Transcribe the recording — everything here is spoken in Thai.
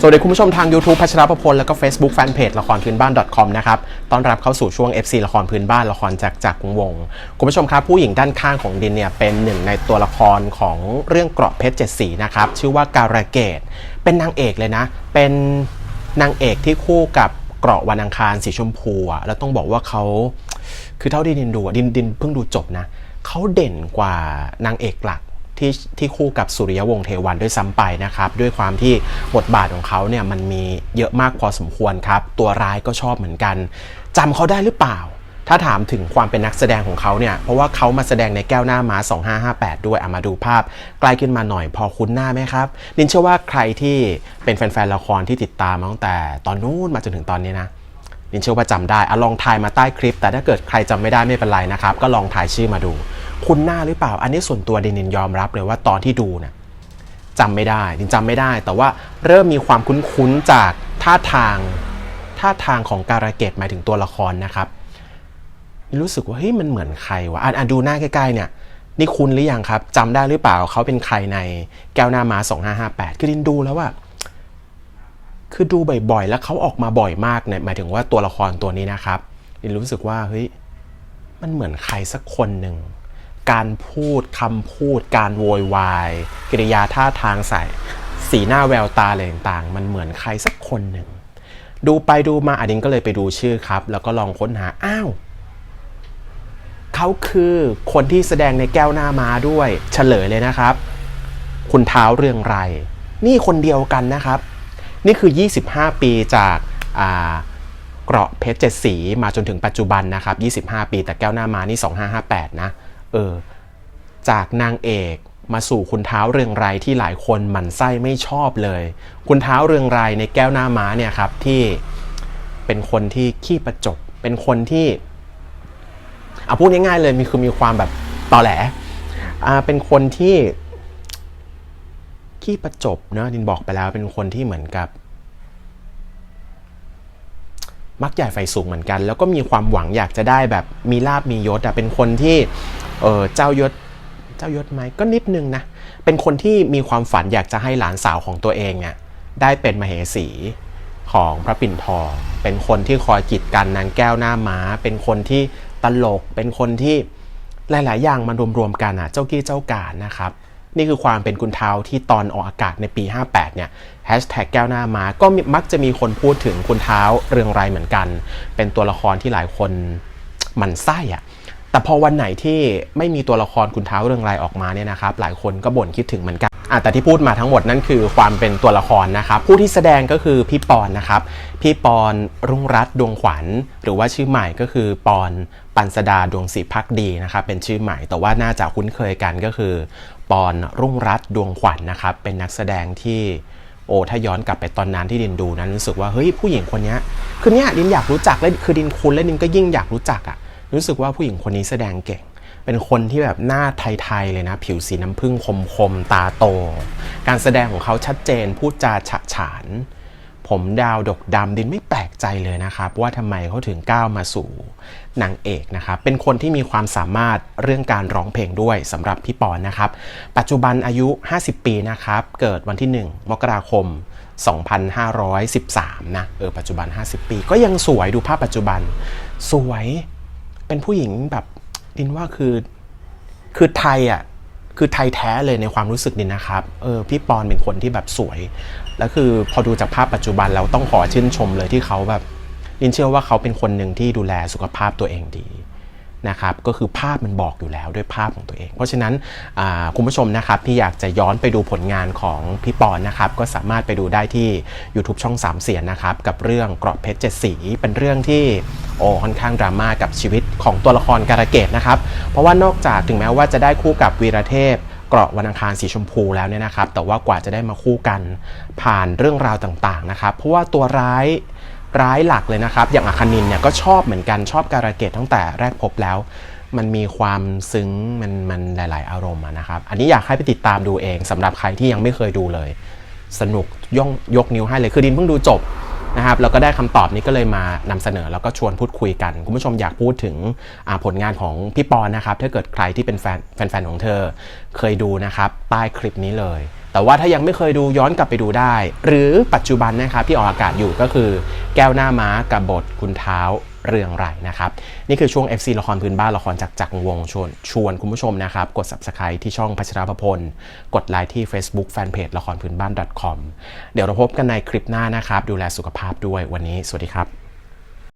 สวัสดีคุณผู้ชมทาง YouTube พัชรประพลแล้วก็ Facebook Fanpage ละครพื้นบ้าน .com นะครับ ต้อนรับเข้าสู่ช่วง FC ละครพื้นบ้านละครจากจากวงวง คุณผู้ชมครับ ผู้หญิงด้านข้างของดินเนี่ย เป็นหนึ่งในตัวละครของเรื่องเกราะเพชรเจ็ดสีนะครับ ชื่อว่าการะเกดเป็นนางเอกเลยนะ เป็นนางเอกที่คู่กับเกราะวันอังคารสีชมพูอะแล้วต้องบอกว่าเขาคือเท่าที่ดินดูอะดินดินเพิ่งดูจบนะเขาเด่นกว่านางเอกหลัก ที่ที่คู่กับสุริยวงศ์เทวันด้วยซ้ำไปนะครับ ด้วยความที่บทบาทของเขาเนี่ยมันมีเยอะมากพอสมควรครับ ตัวร้ายก็ชอบเหมือนกันจำเขาได้หรือเปล่า ถ้าถามถึงความเป็นนักแสดงของเขาเนี่ยเพราะว่าเขามาแสดงในแก้วหน้าม้า 2558 ด้วยเอามาดูภาพใกล้ขึ้นมาหน่อยพอคุ้นหน้าไหมครับลินเชื่อว่าใครที่เป็นแฟนๆละครที่ติดตามมาตั้งแต่ตอนนู้นมาจนถึงตอนนี้นะลินเชื่อว่าจำได้อะลองทายมาใต้คลิป แต่ถ้าเกิดใครจำไม่ได้ไม่เป็นไรนะครับ ก็ลองถ่ายชื่อมาดู คุณหน้าหรือเปล่า อันนี้ส่วนตัวดินินยอมรับเลยว่าตอนที่ดูเนี่ยจำไม่ได้ดินจำไม่ได้ แต่ว่าเริ่มมีความคุ้นๆจากท่าทางท่าทางของการะเกดหมายถึงตัวละครนะครับ รู้สึกว่าเฮ้ยมันเหมือนใครวะอะอะดูหน้าใกล้ๆเนี่ยนี่คุณหรือยังครับจำได้หรือเปล่าเขาเป็นใครในแก้วหน้าม้า2558 คือดินดูแล้วว่าคือดูบ่อยๆ แล้วเขาออกมาบ่อยมากเนี่ยหมายถึงว่าตัวละครตัวนี้นะครับดินรู้สึกว่าเฮ้ยมันเหมือนใครสักคนหนึ่ง การพูดคำพูด การโวยวาย กิริยาท่าทางใส่ สีหน้าแววตาอะไรต่างๆ มันเหมือนใครสักคนหนึ่ง ดูไปดูมาอดินก็เลยไปดูชื่อครับ แล้วก็ลองค้นหาอ้าวเขาคือคนที่แสดงในแก้วหน้าม้าด้วยเฉลยเลยนะครับ คุณเท้าเรืองไร นี่คนเดียวกันนะครับ นี่คือ 25 ปีจากอ่าเกราะเพชรเจ็ดสีมาจนถึงปัจจุบันนะครับ 25 ปีแต่แก้วหน้ามานี่ 2558 นะ เออจากนางเอกมาสู่คุณเท้าเรืองไรที่หลายคนหมั่นไส้ไม่ชอบเลย คุณเท้าเรืองไรในแก้วหน้าม้าเนี่ยครับที่เป็นคนที่ขี้ประจบ เป็นคนที่เอาพูดง่ายๆเลยมีคือมีความแบบตอแหลอ่าเป็นคนที่ขี้ประจบเนอะดินบอกไปแล้วเป็นคนที่เหมือนกับ มักใหญ่ไฟสูงเหมือนกัน แล้วก็มีความหวังอยากจะได้แบบมีลาบมียศอะเป็นคนที่เออเจ้ายศเจ้ายศไหมก็นิดนึงนะเป็นคนที่มีความฝันอยากจะให้หลานสาวของตัวเองเนี่ยได้เป็นมเหสีของพระปิ่นทอง เป็นคนที่คอยกีดกันนางแก้วหน้าม้า เป็นคนที่ตลก เป็นคนที่หลาย ๆ อย่างมันรวมๆกันอะ เจ้ากี้เจ้าการนะครับ นี่คือความเป็นคุณเท้าที่ตอนออกอากาศในปี 58 เนี่ยแฮชแท็กแก้วหน้าม้าก็มักจะมีคนพูดถึงคุณเท้าเรืองไรเหมือนกัน เป็นตัวละครที่หลายคนมันไส้อะแต่พอวันไหนที่ไม่มีตัวละครคุณเท้าเรืองไรออกมาเนี่ยนะครับ หลายคนก็บ่นคิดถึงเหมือนกัน อะแต่ที่พูดมาทั้งหมดนั่นคือความเป็นตัวละครนะครับ ผู้ที่แสดงก็คือพี่ปอนนะครับ พี่ปอนรุ่งรัตน์ดวงขวัญ หรือว่าชื่อใหม่ก็คือปอนปันสดาดวงศรีพักดีนะครับ เป็นชื่อใหม่แต่ว่าน่าจะคุ้นเคยกันก็คือ ปอนรุ่งรัตน์ดวงขวัญนะครับ เป็นนักแสดงที่โอ้ถ้าย้อนกลับไปตอนนั้นที่ดินดูนั้นรู้สึกว่าเฮ้ยผู้หญิงคนนี้คือเนี้ยดินอยากรู้จักและคือดินคุ้นและดินก็ยิ่งอยากรู้จักอะรู้สึกว่าผู้หญิงคนนี้แสดงเก่ง เป็นคนที่แบบหน้าไทยๆเลยนะ ผิวสีน้ำผึ้งคมๆ ตาโต การแสดงของเขาชัดเจนพูดจาฉะฉาน ผมดาวดกดำดินไม่แปลกใจเลยนะครับ ว่าทำไมเขาถึงก้าวมาสู่นางเอกนะครับ เป็นคนที่มีความสามารถเรื่องการร้องเพลงด้วยสำหรับพี่ปอนนะครับ ปัจจุบันอายุ 50 ปีนะครับ เกิดวันที่ 1 มกราคม 2513 นะเออปัจจุบัน 50 ปี ก็ยังสวยดูภาพปัจจุบัน สวยเป็นผู้หญิงแบบ ดินว่าคือ คือไทยอะคือไทยแท้เลยในความรู้สึกนี่นะครับ เออพี่ปอนเป็นคนที่แบบสวย แล้วคือพอดูจากภาพปัจจุบันแล้วต้องขอชื่นชมเลยที่เขาแบบลินเชื่อว่าเขาเป็นคนหนึ่งที่ดูแลสุขภาพตัวเองดีนะครับก็คือภาพมันบอกอยู่แล้วด้วยภาพของตัวเอง เพราะฉะนั้นคุณผู้ชมนะครับที่อยากจะย้อนไปดูผลงานของพี่ปอนนะครับก็สามารถไปดูได้ที่ YouTube ช่องสามเสียนนะครับกับเรื่องเกราะเพชรเจ็ดสีเป็นเรื่องที่ โอ้ค่อนข้างดราม่ากับชีวิตของตัวละครการะเกดนะครับ เพราะว่านอกจากถึงแม้ว่าจะได้คู่กับวีรเทพเกราะวันอังคารสีชมพูแล้วเนี่ยนะครับ แต่ว่ากว่าจะได้มาคู่กันผ่านเรื่องราวต่างๆนะครับ เพราะว่าตัวร้ายร้ายหลักเลยนะครับ อย่างอาคณินเนี่ยก็ชอบเหมือนกันชอบการะเกดตั้งแต่แรกพบแล้ว มันมีความซึ้งมันมันหลาย ๆ อารมณ์นะครับ อันนี้อยากให้ไปติดตามดูเองสำหรับใครที่ยังไม่เคยดูเลย สนุกย่องยกนิ้วให้เลยคือดินเพิ่งดูจบ นะครับแล้วก็ได้คำตอบนี้ก็เลยมานำเสนอแล้วก็ชวนพูดคุยกัน คุณผู้ชมอยากพูดถึงผลงานของพี่ปอนนะครับถ้าเกิดใครที่เป็นแฟนแฟนของเธอ เคยดูนะครับใต้คลิปนี้เลย แต่ว่าถ้ายังไม่เคยดูย้อนกลับไปดูได้ หรือปัจจุบันนะครับที่ออกอากาศอยู่ก็คือ แก้วหน้าม้ากับบทคุณเท้า เรืองไรนะครับ นี่คือช่วง FC ละครพื้นบ้านละครจากจักรวงชวนชวนคุณผู้ชมนะครับ กด subscribe ที่ช่องพัชรพพล กดไลค์ที่ Facebook Fanpage ละครพื้นบ้าน .com เดี๋ยวเราพบกันในคลิปหน้านะครับ ดูแลสุขภาพด้วยวันนี้ สวัสดีครับ